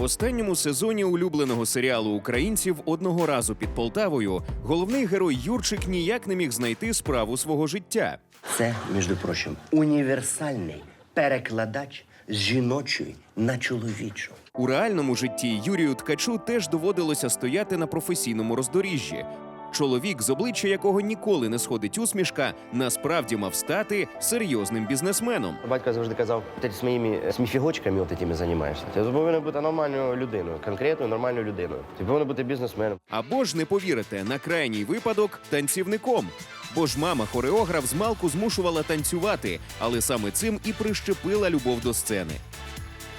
В останньому сезоні улюбленого серіалу українців одного разу під Полтавою головний герой Юрчик ніяк не міг знайти справу свого життя. Це, між прочим, універсальний перекладач з жіночої на чоловічу. У реальному житті Юрію Ткачу теж доводилося стояти на професійному роздоріжжі. Чоловік, з обличчя якого ніколи не сходить усмішка, насправді мав стати серйозним бізнесменом. Батько завжди казав, ти своїми сміфігочками от этими займаєшся. Ти повинен бути нормальною людиною, конкретною нормальною людиною. Ти повинен бути бізнесменом. Або ж не повірите, на крайній випадок танцівником. Бо ж мама хореограф з малку змушувала танцювати, але саме цим і прищепила любов до сцени.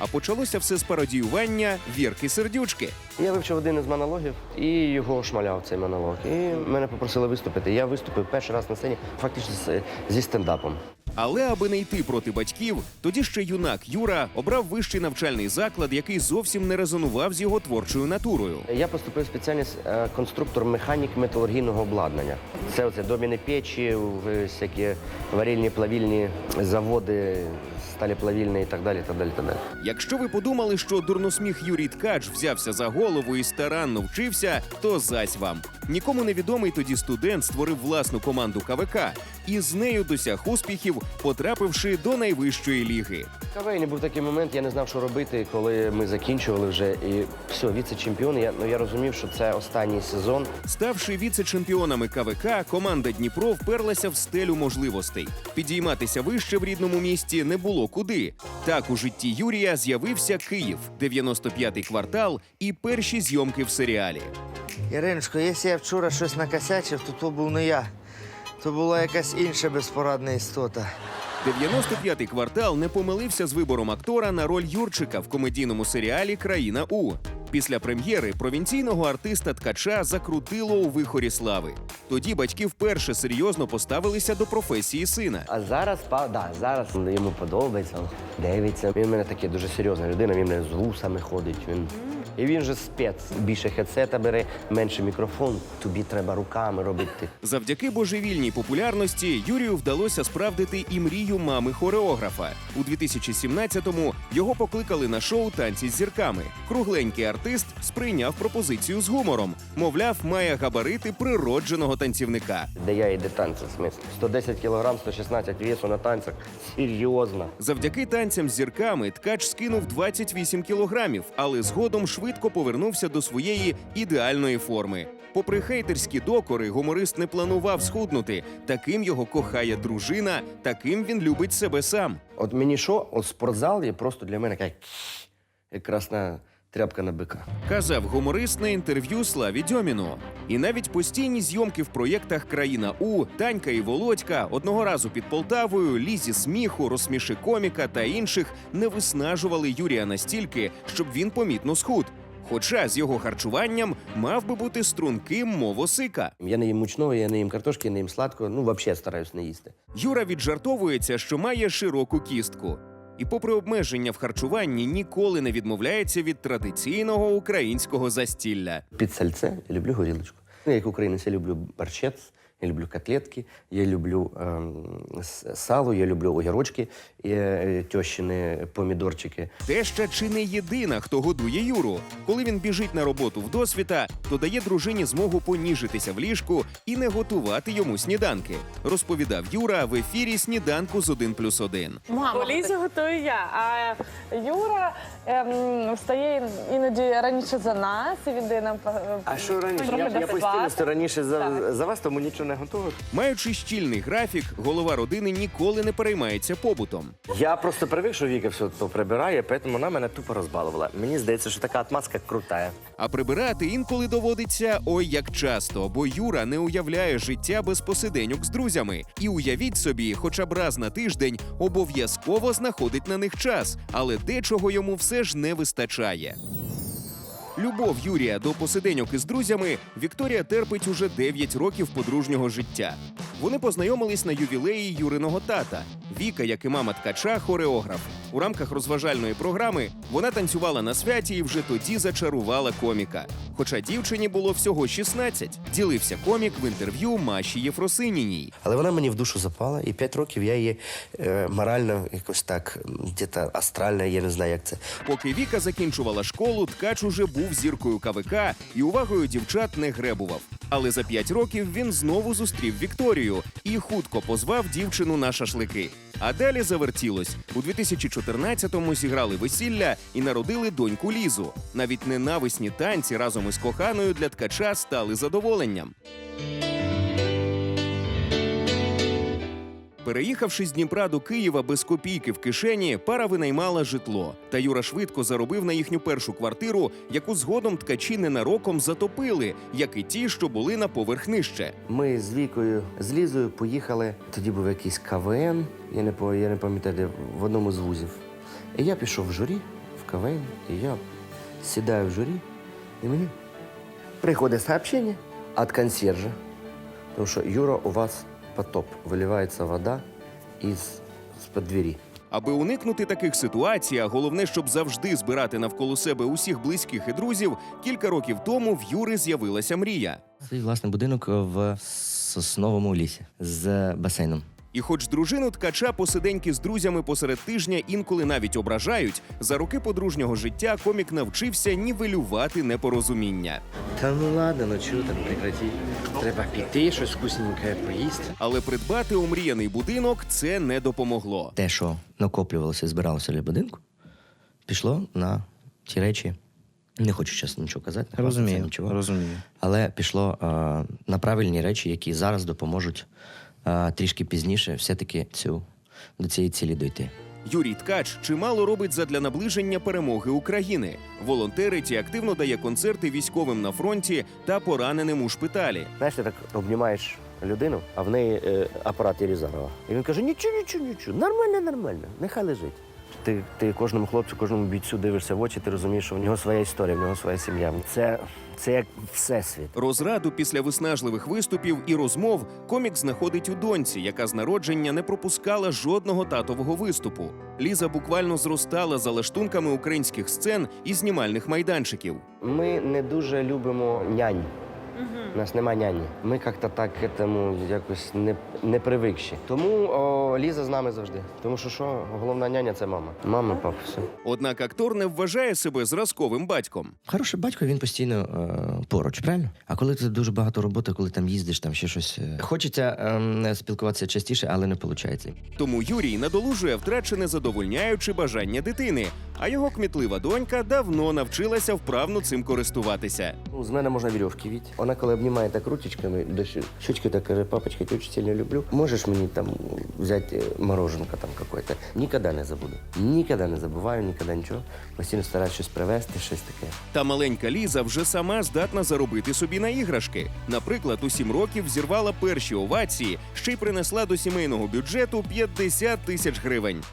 А почалося все з пародіювання Вірки Сердючки. Я вивчив один із монологів і його шмаляв цей монолог. І мене попросили виступити. Я виступив перший раз на сцені, фактично зі стендапом. Але аби не йти проти батьків, тоді ще юнак Юра обрав вищий навчальний заклад, який зовсім не резонував з його творчою натурою. Я поступив в спеціальність е, конструктор механік металургійного обладнання. Це оце доміни печі, всякі варільні плавільні заводи, сталіплавільні і так далі. Так далі, так далі. Якщо ви подумали, що дурносміх Юрій Ткач взявся за голову і старанно вчився, то зась вам. Нікому невідомий тоді студент створив власну команду КВК і з нею досяг успіхів, потрапивши до найвищої ліги. КВН був такий момент, я не знав, що робити, коли ми закінчували вже. І все, віце-чемпіон. Я, ну, я розумів, що це останній сезон. Ставши віце-чемпіонами КВК, команда Дніпро вперлася в стелю можливостей. Підійматися вище в рідному місті не було куди. Так у житті Юрія з'явився Київ, 95-й квартал і перші зйомки в серіалі. Іриночко, якщо я вчора щось накосячив, то то був не я. То була якась інша безпорадна істота. 95-й квартал не помилився з вибором актора на роль Юрчика в комедійному серіалі Країна У. Після прем'єри провінційного артиста Ткача закрутило у вихорі слави. Тоді батьки вперше серйозно поставилися до професії сина. А зараз да, зараз йому подобається, дивиться. Він в мене такий дуже серйозна людина, він в мене з вусами ходить. Він... І він же спец. Більше хедсета бере, менше мікрофон. Тобі треба руками робити. Завдяки божевільній популярності Юрію вдалося справдити і мрію мами хореографа. У 2017-му його покликали на шоу танці з зірками. Кругленький артист сприйняв пропозицію з гумором. Мовляв, має габарити природженого танцівника. Де я і де танці, в смислі. 110 кілограм, 116 весу на танцях. Серйозно. Завдяки танцям з зірками ткач скинув 28 кілограмів, але згодом швидко повернувся до своєї ідеальної форми. Попри хейтерські докори, гуморист не планував схуднути. Таким його кохає дружина, таким він любить себе сам. От мені що, от спортзал є просто для мене як, як красна тряпка на бика. Казав гуморист на інтерв'ю Славі Дьоміну. І навіть постійні зйомки в проєктах Країна У, Танька і Володька одного разу під Полтавою, лізі сміху, розсміши коміка та інших не виснажували Юрія настільки, щоб він помітно схуд. Хоча з його харчуванням мав би бути струнким мовосика. Я не їм мучного, я не їм картошки, я не їм сладкого. Ну, взагалі стараюсь не їсти. Юра віджартовується, що має широку кістку. І, попри обмеження в харчуванні, ніколи не відмовляється від традиційного українського застілля. Під сальце я люблю горілочку. Я як українець, я люблю борщець, я люблю котлетки, я люблю ем, сало, я люблю огірочки, е, тьощини помідорчики. Теща чи не єдина, хто годує Юру. Коли він біжить на роботу в досвіта, то дає дружині змогу поніжитися в ліжку і не готувати йому сніданки. Розповідав Юра в ефірі сніданку з 1 плюс 1. Мама. Лізі готую я. А Юра ем, встає іноді раніше за нас і віддає нам по- А що раніше? трохи Я, я постійно що раніше за, за вас, тому нічого не готовий. Маючи щільний графік, голова родини ніколи не переймається побутом. Я просто привик, що Віка все то прибирає, тому вона мене тупо розбалувала. Мені здається, що така атмаска крута. А прибирати інколи доводиться ой як часто, бо Юра не уявляє життя без посиденьок з друзями. І уявіть собі, хоча б раз на тиждень обов'язково знаходить на них час, але дечого йому все ж не вистачає. Любов Юрія до посиденьок із друзями Вікторія терпить уже 9 років подружнього життя. Вони познайомились на ювілеї Юриного тата. Віка, як і мама ткача, хореограф. У рамках розважальної програми вона танцювала на святі і вже тоді зачарувала коміка. Хоча дівчині було всього 16, ділився комік в інтерв'ю Маші Єфросиніній. Але вона мені в душу запала, і п'ять років я її е, морально якось так, десь астрально, я не знаю, як це. Поки Віка закінчувала школу, ткач уже був зіркою КВК і увагою дівчат не гребував. Але за п'ять років він знову зустрів Вікторію і хутко позвав дівчину на шашлики. А далі завертілось. У 2014-му зіграли весілля і народили доньку Лізу. Навіть ненависні танці разом із коханою для ткача стали задоволенням. Переїхавши з Дніпра до Києва без копійки в кишені, пара винаймала житло. Та Юра швидко заробив на їхню першу квартиру, яку згодом ткачі ненароком затопили, як і ті, що були на поверх нижче. Ми з Вікою, з Лізою поїхали. Тоді був якийсь КВН, я не, по- я не пам'ятаю, де, в одному з вузів. І я пішов в журі, в КВН, і я сідаю в журі, і мені приходить сообщення від консьержа, тому що Юра, у вас потоп, виливається вода із з-під двері. Аби уникнути таких ситуацій, а головне, щоб завжди збирати навколо себе усіх близьких і друзів, кілька років тому в Юри з'явилася мрія. Свій власний будинок в сосновому лісі з басейном. І хоч дружину ткача посиденьки з друзями посеред тижня інколи навіть ображають, за роки подружнього життя комік навчився нівелювати непорозуміння. Та ну ладно, ну чого там прекрати. Треба піти, щось вкусненьке поїсти. Але придбати омріяний будинок це не допомогло. Те, що накоплювалося і збиралося для будинку, пішло на ті речі. Не хочу чесно нічого казати. не Розумію, нічого. розумію. Але пішло е, на правильні речі, які зараз допоможуть е, трішки пізніше все-таки цю, до цієї цілі дойти. Юрій Ткач чимало робить задля наближення перемоги України. Волонтерить і активно дає концерти військовим на фронті та пораненим у шпиталі. Знаєш, ти так обнімаєш людину, а в неї е, апарат Єрізарова. І він каже: нічого, нічого, нічого, нормально, нормально, нехай лежить. Ти, ти кожному хлопцю, кожному бійцю дивишся в очі, ти розумієш, що в нього своя історія, в нього своя сім'я. Це, це як всесвіт. Розраду після виснажливих виступів і розмов комік знаходить у доньці, яка з народження не пропускала жодного татового виступу. Ліза буквально зростала за лаштунками українських сцен і знімальних майданчиків. Ми не дуже любимо нянь. У нас нема няні. Ми як-то так к этому якось не, не привикші. Тому о, Ліза з нами завжди. Тому що що, головна няня це мама. Мама, папа, все. Однак актор не вважає себе зразковим батьком. Хороший батько, він постійно е, поруч, правильно? А коли ти дуже багато роботи, коли там їздиш, там ще щось. е, Хочеться ем, спілкуватися частіше, але не виходить. Тому Юрій надолужує втрачене задовольняючи бажання дитини. А його кмітлива донька давно навчилася вправно цим користуватися. Ну, з мене можна вірьовки віть. Вона коли обнімає так ручечками, до щучки так каже, папочка, я очень сильно люблю. Можеш мені там взяти е, мороженка там какое-то? Ніколи не забуду. Ніколи не забуваю, ніколи нічого. Постійно стараюсь щось привезти, щось таке. Та маленька Ліза вже сама здатна заробити собі на іграшки. Наприклад, у сім років зірвала перші овації, ще й принесла до сімейного бюджету 50 тисяч гривень.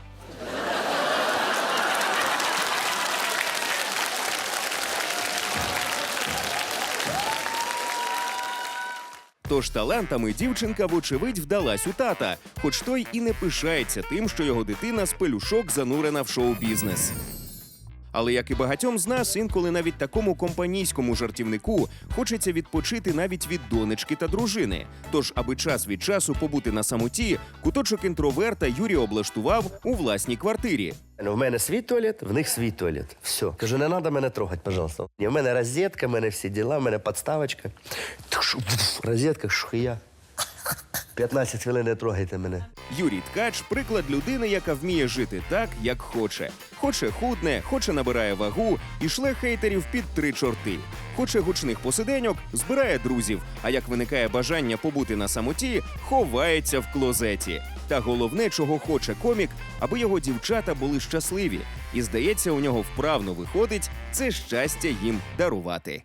Тож талантами дівчинка, вочевидь, вдалась у тата, хоч той і не пишається тим, що його дитина з пелюшок занурена в шоу-бізнес. Але як і багатьом з нас, інколи навіть такому компанійському жартівнику хочеться відпочити навіть від донечки та дружини. Тож, аби час від часу побути на самоті, куточок інтроверта Юрій облаштував у власній квартирі. Ну, в мене свій туалет, в них свій туалет. Все. Кажу, не треба мене трогати, пожалуйста. В мене розетка, в мене всі діла, в мене підставочка. Розетка, шухія. 15 хвилин не трогайте мене. Юрій Ткач приклад людини, яка вміє жити так, як хоче. Хоче худне, хоче набирає вагу і шле хейтерів під три чорти. Хоче гучних посиденьок, збирає друзів. А як виникає бажання побути на самоті, ховається в клозеті. Та головне, чого хоче комік, аби його дівчата були щасливі. І здається, у нього вправно виходить це щастя їм дарувати.